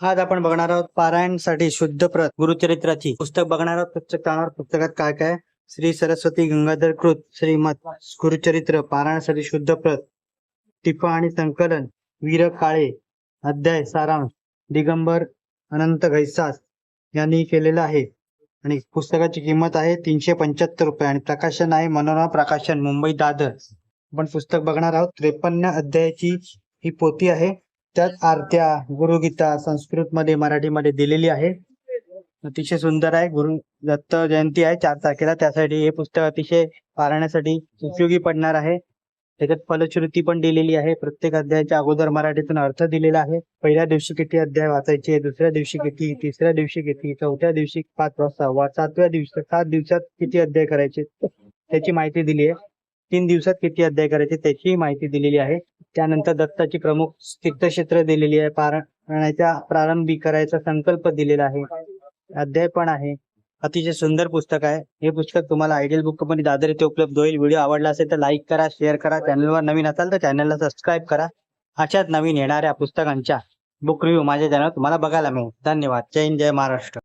आज आपण बघणार आहोत पारायणसाठी शुद्ध प्रत गुरुचरित्राची. पुस्तक बघणार आहोत पुस्तक पुस्तकात काय काय श्री सरस्वती गंगाधर कृत श्रीमत गुरुचरित्र पारायणासाठी शुद्ध प्रत टिपा आणि संकलन वीर काळे अध्याय सारांश दिगंबर अनंत घैसास यांनी केलेलं आहे. आणि पुस्तकाची किंमत आहे तीनशे पंच्याहत्तर रुपये आणि प्रकाशन आहे मनोरमा प्रकाशन मुंबई दादर. आपण पुस्तक बघणार आहोत त्रेपन्न अध्यायाची ही पोथी आहे. त्यात आरत्या गुरुगीता संस्कृत मध्ये दिलेली आहे. अतिशय सुंदर आहे. गुरु दत्त जयंती आहे चार तारखेला. त्यासाठी हे पुस्तक अतिशय पाहण्यासाठी उपयोगी पडणार आहे. त्याच्यात फलश्रुती पण दिलेली आहे. प्रत्येक अध्यायाच्या अगोदर मराठीतून अर्थ दिलेला आहे. पहिल्या दिवशी किती अध्याय वाचायचे दुसऱ्या दिवशी किती तिसऱ्या दिवशी किती चौथ्या दिवशी पाच वाजता वा सातव्या दिवशी सात दिवसात किती अध्याय करायचे त्याची माहिती दिली आहे. तीन दिवसात किती अध्याय करायचे त्याचीही माहिती दिलेली आहे. त्यानंतर दत्ताची प्रमुख तीर्थक्षेत्र दिलेली आहे. पारायणाच्या प्रारंभी करायचा संकल्प दिलेला आहे. अध्याय पण आहे. अतिशय सुंदर पुस्तक आहे. हे पुस्तक तुम्हाला आयडियल बुक कंपनी दादर येथे उपलब्ध होईल. व्हिडिओ आवडला असेल तर लाईक करा शेअर करा. चॅनलवर नवीन असाल तर चॅनलला सबस्क्राईब करा. अशाच नवीन येणाऱ्या पुस्तकांच्या बुक रिव्ह्यू माझ्या चॅनल तुम्हाला बघायला मिळेल. धन्यवाद. जय हिंद जय महाराष्ट्र.